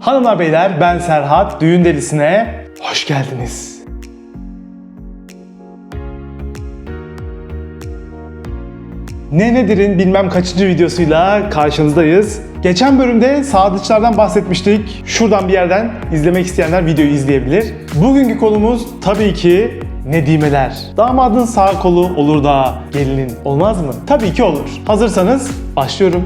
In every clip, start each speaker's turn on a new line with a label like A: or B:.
A: Hanımlar beyler ben Serhat. Düğün delisine hoş geldiniz. Ne nedir'in bilmem kaçıncı videosuyla karşınızdayız. Geçen bölümde sadıçlardan bahsetmiştik. Şuradan bir yerden izlemek isteyenler videoyu izleyebilir. Bugünkü konumuz tabii ki Nedimeler. Damadın sağ kolu olur da gelinin olmaz mı? Tabii ki olur. Hazırsanız başlıyorum.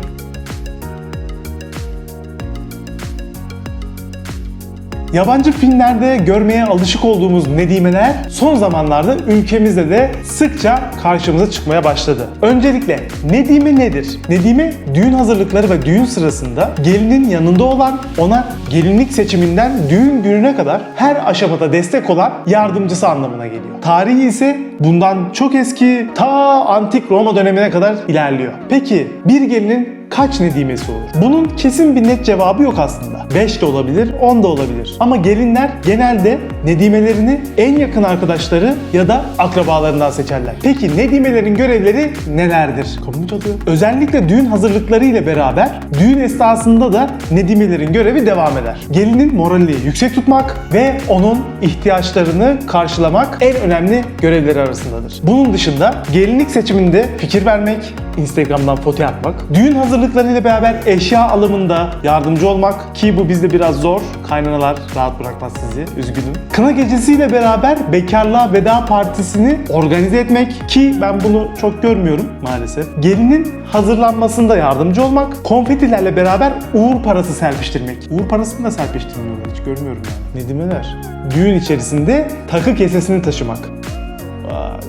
A: Yabancı filmlerde görmeye alışık olduğumuz nedimeler son zamanlarda ülkemizde de sıkça karşımıza çıkmaya başladı. Öncelikle nedime nedir? Nedime düğün hazırlıkları ve düğün sırasında gelinin yanında olan, ona gelinlik seçiminden düğün gününe kadar her aşamada destek olan yardımcısı anlamına geliyor. Tarihi ise bundan çok eski ta antik Roma dönemine kadar ilerliyor. Peki bir gelinin kaç nedimesi olur? Bunun kesin bir net cevabı yok aslında. 5 de olabilir, 10 da olabilir. Ama gelinler genelde nedimelerini en yakın arkadaşları ya da akrabalarından seçerler. Peki nedimelerin görevleri nelerdir? Kapı mı çalıyor? Özellikle düğün hazırlıkları ile beraber düğün esnasında da nedimelerin görevi devam eder. Gelinin moralini yüksek tutmak ve onun ihtiyaçlarını karşılamak en önemli görevleri arasındadır. Bunun dışında gelinlik seçiminde fikir vermek, Instagram'dan foto atmak, düğün hazırlıklarıyla beraber eşya alımında yardımcı olmak ki bu bizde biraz zor. Kaynanalar rahat bırakmaz sizi. Üzgünüm. Kına gecesiyle beraber bekarlığa veda partisini organize etmek ki ben bunu çok görmüyorum maalesef. Gelinin hazırlanmasında yardımcı olmak, konfetilerle beraber uğur parası serpiştirmek. Uğur parasını da serpiştirmiyorlar hiç görmüyorum yani. Nedimeler. Düğün içerisinde takı kesesini taşımak.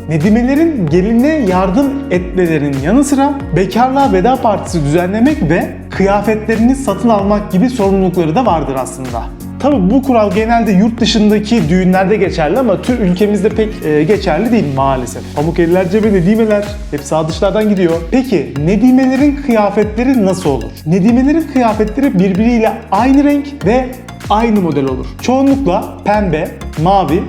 A: Nedimelerin geline yardım etmelerinin yanı sıra bekarlığa veda partisi düzenlemek ve kıyafetlerini satın almak gibi sorumlulukları da vardır aslında. Tabi bu kural genelde yurt dışındaki düğünlerde geçerli ama Türk ülkemizde pek e, geçerli değil maalesef. Pamuk eller cebe nedimeler hep sadıçlardan gidiyor. Peki nedimelerin kıyafetleri nasıl olur? Nedimelerin kıyafetleri birbiriyle aynı renk ve aynı model olur. Çoğunlukla pembe, mavi,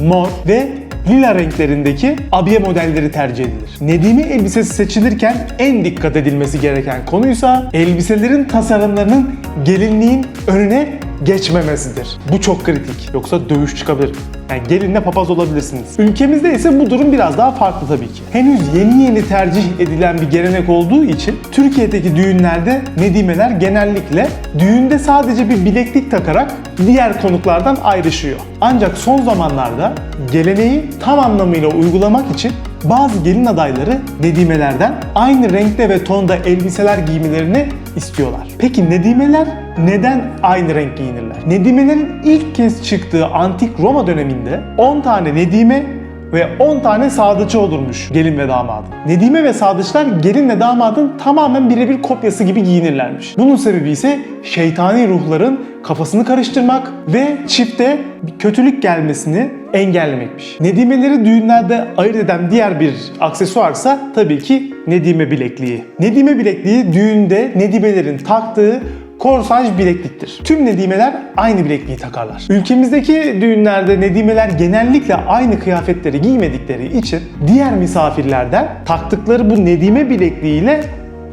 A: mor ve lila renklerindeki abiye modelleri tercih edilir. Nedime elbisesi seçilirken en dikkat edilmesi gereken konuysa elbiselerin tasarımlarının gelinliğin önüne geçmemesidir. Bu çok kritik. Yoksa dövüş çıkabilir. Yani gelinle papaz olabilirsiniz. Ülkemizde ise bu durum biraz daha farklı tabii ki. Henüz yeni yeni tercih edilen bir gelenek olduğu için Türkiye'deki düğünlerde nedimeler genellikle düğünde sadece bir bileklik takarak diğer konuklardan ayrışıyor. Ancak son zamanlarda geleneği tam anlamıyla uygulamak için bazı gelin adayları nedimelerden aynı renkte ve tonda elbiseler giymelerini istiyorlar. Peki nedimeler neden aynı renk giyinirler? Nedimelerin ilk kez çıktığı antik Roma döneminde 10 tane nedime ve 10 tane sadıçı olurmuş gelin ve damadın. Nedime ve sadıçlar gelin ve damadın tamamen birebir kopyası gibi giyinirlermiş. Bunun sebebi ise şeytani ruhların kafasını karıştırmak ve çifte kötülük gelmesini engellemekmiş. Nedimeleri düğünlerde ayırt eden diğer bir aksesuarsa tabii ki Nedime bilekliği. Nedime bilekliği düğünde Nedimelerin taktığı korsaj bilekliktir. Tüm nedimeler aynı bilekliği takarlar. Ülkemizdeki düğünlerde nedimeler genellikle aynı kıyafetleri giymedikleri için diğer misafirlerden taktıkları bu nedime bilekliğiyle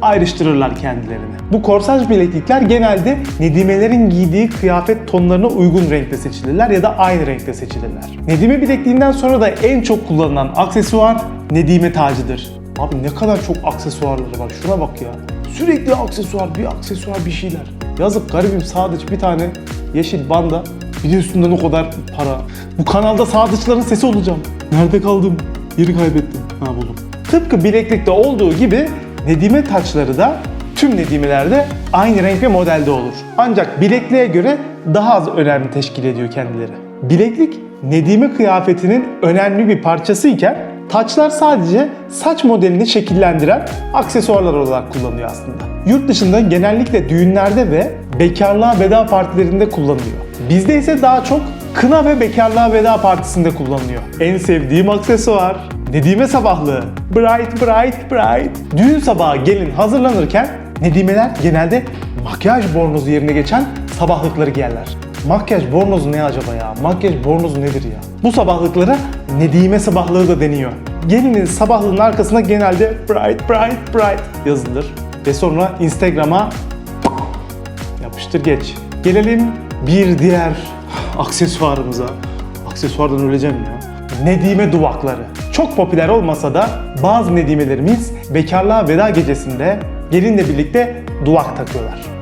A: ayrıştırırlar kendilerini. Bu korsaj bileklikler genelde nedimelerin giydiği kıyafet tonlarına uygun renkte seçilirler ya da aynı renkte seçilirler. Nedime bilekliğinden sonra da en çok kullanılan aksesuar nedime tacıdır. Abi ne kadar çok aksesuarları var şuna bak ya. Sürekli aksesuar, bir aksesuar bir şeyler. Yazık garibim sadıç bir tane yeşil banda bir de üstünden o kadar para. Bu kanalda sadıçların sesi olacağım. Nerede kaldım? Yeri kaybettim. Ha buldum. Tıpkı bileklikte olduğu gibi nedime taçları da tüm nedimelerde aynı renk ve modelde olur. Ancak bilekliğe göre daha az önemli teşkil ediyor kendileri. Bileklik nedime kıyafetinin önemli bir parçası iken taçlar sadece saç modelini şekillendiren aksesuarlar olarak kullanılıyor aslında. Yurt dışında genellikle düğünlerde ve bekarlığa veda partilerinde kullanılıyor. Bizde ise daha çok kına ve bekarlığa veda partisinde kullanılıyor. En sevdiğim aksesuar Nedime sabahlığı. Bright bright bright. Düğün sabahı gelin hazırlanırken Nedimeler genelde makyaj bornozu yerine geçen sabahlıkları giyerler. Makyaj bornozu ne acaba ya? Makyaj bornozu nedir ya? Bu sabahlıklara Nedime sabahlığı da deniyor. Gelinin sabahlığının arkasına genelde bright bright bright yazılır. Ve sonra Instagram'a ya Yapıştır geç. Gelelim bir diğer aksesuarımıza. Aksesuardan öleceğim ya. Nedime duvakları. Çok popüler olmasa da bazı nedimelerimiz bekarlığa veda gecesinde gelinle birlikte duvak takıyorlar.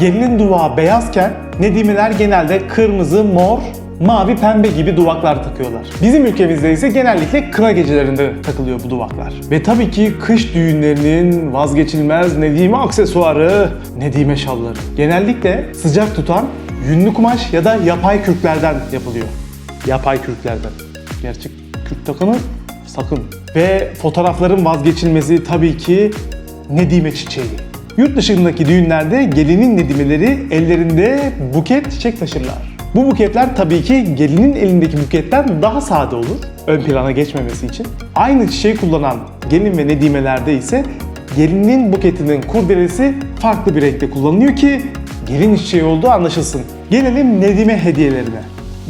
A: Gelinin duvağı beyazken nedimeler genelde kırmızı, mor, mavi, pembe gibi duvaklar takıyorlar. Bizim ülkemizde ise genellikle kına gecelerinde takılıyor bu duvaklar. Ve tabii ki kış düğünlerinin vazgeçilmez nedime aksesuarı, nedime şalları. Genellikle sıcak tutan yünlü kumaş ya da yapay kürklerden yapılıyor. Yapay kürklerden. Gerçek kürk takımı sakın. Ve fotoğrafların vazgeçilmezi tabii ki nedime çiçeği. Yurt dışındaki düğünlerde gelinin nedimeleri ellerinde buket çiçek taşırlar. Bu buketler tabii ki gelinin elindeki buketten daha sade olur. Ön plana geçmemesi için. Aynı çiçeği kullanan gelin ve nedimelerde ise gelinin buketinin kurdelesi farklı bir renkte kullanılıyor ki gelin çiçeği olduğu anlaşılsın. Gelelim nedime hediyelerine.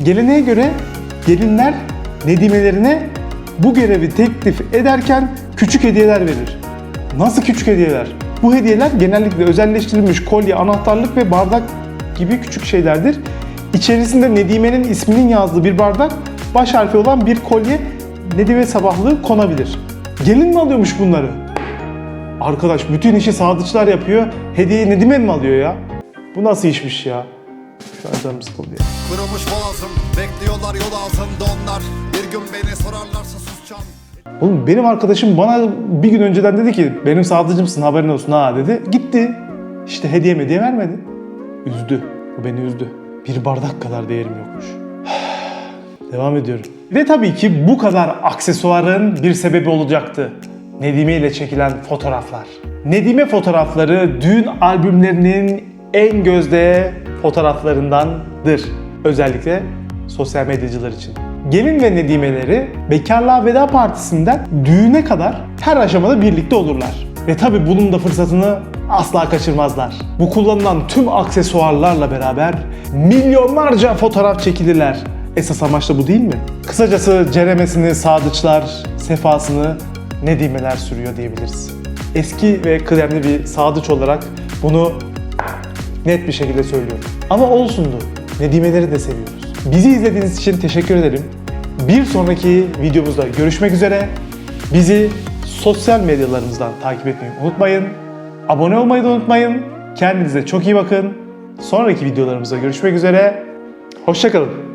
A: Geleneğe göre gelinler nedimelerine bu görevi teklif ederken küçük hediyeler verir. Nasıl küçük hediyeler? Bu hediyeler genellikle özelleştirilmiş kolye, anahtarlık ve bardak gibi küçük şeylerdir. İçerisinde Nedime'nin isminin yazdığı bir bardak, baş harfi olan bir kolye, Nedime sabahlığı konabilir. Gelin mi alıyormuş bunları? Arkadaş bütün işi sadıçlar yapıyor, hediyeyi Nedime mi alıyor ya? Bu nasıl işmiş ya? Şu canım sıkıldı.
B: Kırılmış boğazım Bekliyorlar yol altında onlar Bir gün beni sorarlarsa susacağım
A: Oğlum benim arkadaşım bana bir gün önceden dedi ki benim sadıcımsın haberin olsun ha dedi. Gitti. İşte hediye hediye vermedi. Üzdü. Bu beni üzdü. Bir bardak kadar değerim yokmuş. Devam ediyorum. Ve tabii ki bu kadar aksesuarın bir sebebi olacaktı. Nedime ile çekilen fotoğraflar. Nedime fotoğrafları düğün albümlerinin en gözde fotoğraflarındandır. Özellikle sosyal medyacılar için. Gelin ve Nedimeleri bekarlığa veda partisinden düğüne kadar her aşamada birlikte olurlar. Ve tabi bunun da fırsatını asla kaçırmazlar. Bu kullanılan tüm aksesuarlarla beraber milyonlarca fotoğraf çekilirler. Esas amaç da bu değil mi? Kısacası ceremesini sadıçlar, sefasını Nedimeler sürüyor diyebiliriz. Eski ve kıdemli bir sadıç olarak bunu net bir şekilde söylüyorum. Ama olsundu. Nedimeleri de seviyoruz. Bizi izlediğiniz için teşekkür ederim. Bir sonraki videomuzda görüşmek üzere. Bizi sosyal medyalarımızdan takip etmeyi unutmayın. Abone olmayı da unutmayın. Kendinize çok iyi bakın. Sonraki videolarımızda görüşmek üzere. Hoşçakalın.